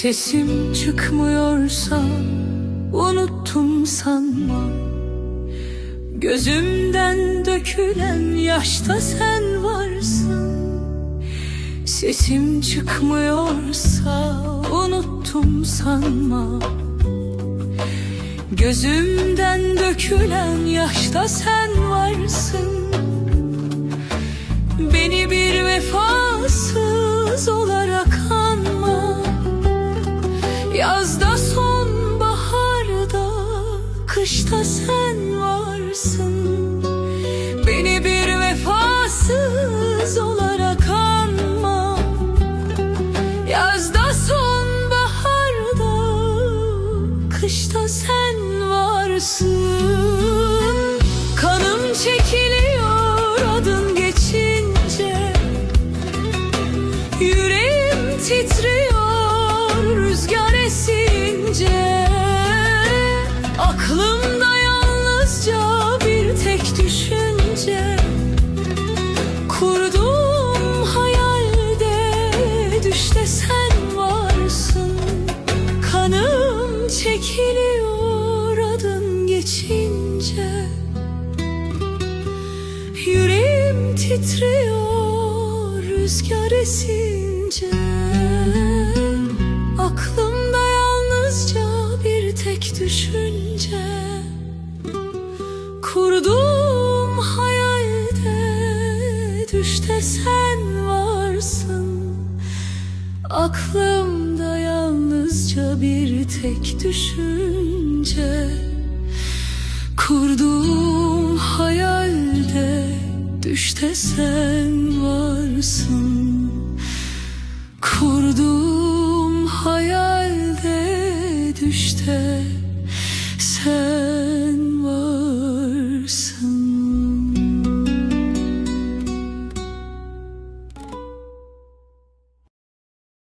Sesim çıkmıyorsa unuttum sanma. Gözümden dökülen yaşta sen varsın. Sesim çıkmıyorsa unuttum sanma. Gözümden dökülen yaşta sen varsın. Beni bir vefasız olarak Yazda sonbaharda kışta sen varsın. Beni bir vefasız olarak anma. Yazda sonbaharda kışta sen varsın. Kanım çekiliyor adın geçince. Yüreğim rüzgar esince Aklımda yalnızca bir tek düşünce. Kurduğum hayalde düşte sen varsın. Kanım çekiliyor adın geçince. Yüreğim titriyor rüzgar esince düşünce Kurduğum hayalde düşte sen varsın. Aklımda yalnızca bir tek düşünce Kurduğum hayalde düşte sen varsın